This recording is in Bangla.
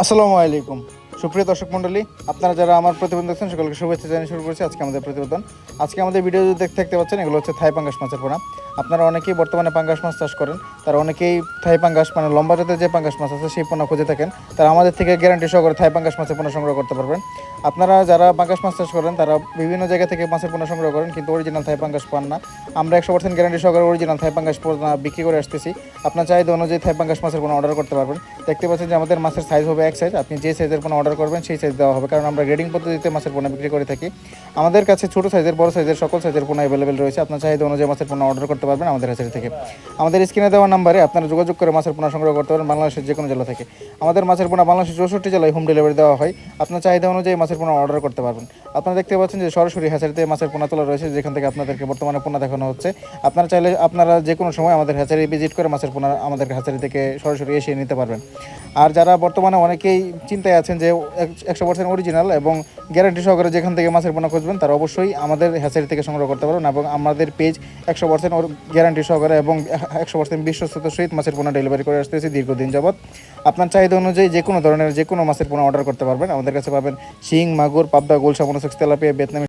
আসসালামু আলাইকুম। সুপ্রিয় দর্শক মণ্ডলী, আপনারা যারা আমার প্রতিবেদন দেখছেন, সকলকে শুভেচ্ছা জানিয়ে শুরু করছি আজকে আমাদের প্রতিবেদন। আজকে আমাদের ভিডিও দেখতে দেখতে পাচ্ছেন, এগুলো হচ্ছে থাই পাঙ্গাস মাছের পোনা। আপনারা অনেকেই বর্তমানে পাঙ্গাস মাছ চাষ করেন। তারা অনেকেই থাই পাঙ্গাস মানে লম্বা জাতের যে পাঙ্গাস মাছ আছে, সেই পোনা খুঁজে থাকেন। তারা আমাদের থেকে গ্যারান্টি সহকারে থাই পাঙ্গাস মাছের পোনা সংগ্রহ করতে পারবেন। আপনারা যারা পাঙ্গাস মাছ চাষ করেন, তারা বিভিন্ন জায়গা থেকে মাছের পোনা সংগ্রহ করেন, কিন্তু অরিজিনাল থাই পাঙ্গাস পান না। আমরা একশো পার্সেন্ট গ্যারান্টি সহকারে অরিজিনাল থাই পাঙ্গাস পোনা বিক্রি করে আসতেছি। আপনার চাহিদা অনুযায়ী থাই পাঙ্গাস মাছের পোনা অর্ডার করতে পারবেন। দেখতে পাচ্ছেন যে আমাদের মাছের সাইজ হবে এক সাইজ আপনি যে সাইজের পোনা অর্ডার করবেন, সেই সাইজ দেওয়া হবে। কারণ আমরা গ্রেডিং পদ্ধতিতে মাছের পোনা বিক্রি করে থাকি। আমাদের কাছে ছোটো সাইজের বড় সাইজের সকল সাইজের পোনা অ্যাভেলেবেল রয়েছে। আপনার চাহিদা অনুযায়ী মাছের পোনা অর্ডার করতে পারবেন আমাদের কাছে থেকে। আমাদের স্ক্রিনে দেওয়া নাম্বারে আপনারা যোগাযোগ করে মাছের পোনা সংগ্রহ করতে পারেন বাংলাদেশের যে কোনো জেলা থেকে। আমাদের মাছের পোনা বাংলাদেশের চৌষট্টি জেলায় হোম ডেলিভারি দেওয়া হয়। আপনার চাহিদা অনুযায়ী মাছের পোনা অর্ডার করতে পারবেন। আপনারা দেখতে পাচ্ছেন যে সরাসরি হ্যাচারিতে মাছের পোনা তোলা রয়েছে, যেখান থেকে আপনাদেরকে বর্তমানে পোনা দেখানো হচ্ছে। আপনারা চাইলে, আপনারা যে কোনো সময় আমাদের হ্যাচারি ভিজিট করে মাছের পোনা আমাদের হ্যাচারি থেকে সরাসরি এসে নিতে পারবেন। আর যারা বর্তমানে অনেকেই চিন্তায় আছেন যে একশো পার্সেন্ট অরিজিনাল এবং গ্যারান্টি সহকারে যেখান থেকে মাছের পোনা খুঁজবেন, তারা অবশ্যই আমাদের হ্যাচারি থেকে সংগ্রহ করতে পারবেন এবং আমাদের পেজ একশো পার্সেন্ট গ্যারান্টি সহকারে এবং একশো পার্সেন্ট বিশ্বস্ততার সহিত মাছের পোনা ডেলিভারি করে আসতেছি দীর্ঘদিন যাবৎ। আপনার চাহিদা অনুযায়ী যে কোনো ধরনের যে কোনো মাছের পোনা অর্ডার করতে পারবেন। আমাদের কাছে পাবেন শিং, মাগুর, পাবদা গোলসা মনোসেক্স তেলাপিয়া, ভিয়েতনামি